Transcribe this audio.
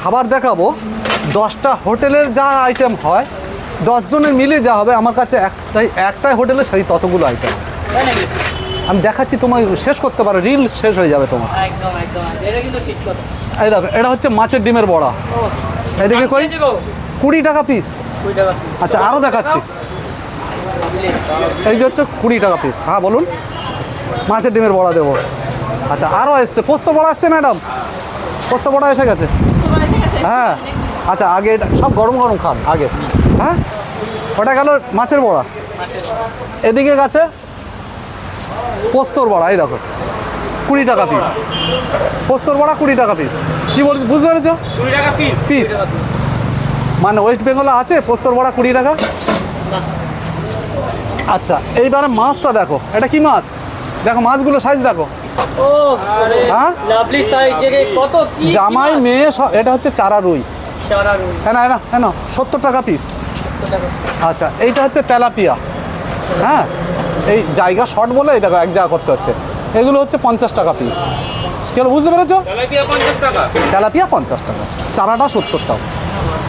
খাবার দেখাবো। দশটা হোটেলের যা আইটেম হয় দশজনের মিলে যা হবে আমার কাছে একটাই একটাই হোটেলে সেই ততগুলো আইটেম আমি দেখাচ্ছি তোমার শেষ করতে পারো রিল শেষ হয়ে যাবে তোমার। এই দেখো এটা হচ্ছে মাছের ডিমের বড়া। ও এদিকে কই? কুড়ি টাকা পিস। আচ্ছা আরও দেখাচ্ছি। এই যে হচ্ছে কুড়ি টাকা পিস হ্যাঁ বলুন। মাছের ডিমের বড়া দেবো। আচ্ছা আরও এসছে। পোস্ত বড়া আসছে ম্যাডাম পোস্ত বড়া এসে গেছে? হ্যাঁ। আচ্ছা আগে এটা সব গরম গরম খান আগে। হ্যাঁ? ওটা গেল মাছের বড়া? এদিকে গেছে পোস্তর বড়া এই দেখো। কুড়ি টাকা পিস পোস্তর বড়া কুড়ি টাকা পিস কী বলছি বুঝতে পেরেছ? টাকা পিস মানে ওয়েস্ট বেঙ্গলে আছে পোস্তর বড়া কুড়ি টাকা? আচ্ছা এইবারে মাছটা দেখো। এটা কি মাছ? দেখো মাছগুলো সাইজ দেখো। হ্যাঁ? লাভলি সাইজ কত কি জামাই মেয়ে এটা হচ্ছে চারা রুই। হ্যাঁ না হ্যাঁ না সত্তর টাকা পিস আচ্ছা এইটা হচ্ছে তেলাপিয়া। হ্যাঁ? এই জায়গা শর্ট বলে এই দেখো এক জায়গা করতে হচ্ছে। এগুলো হচ্ছে পঞ্চাশ টাকা পিস কি হলো বুঝতে পেরেছ? তেলাপিয়া পঞ্চাশ টাকা। তেলাপিয়া পঞ্চাশ টাকা। চারাটা সত্তর টাকা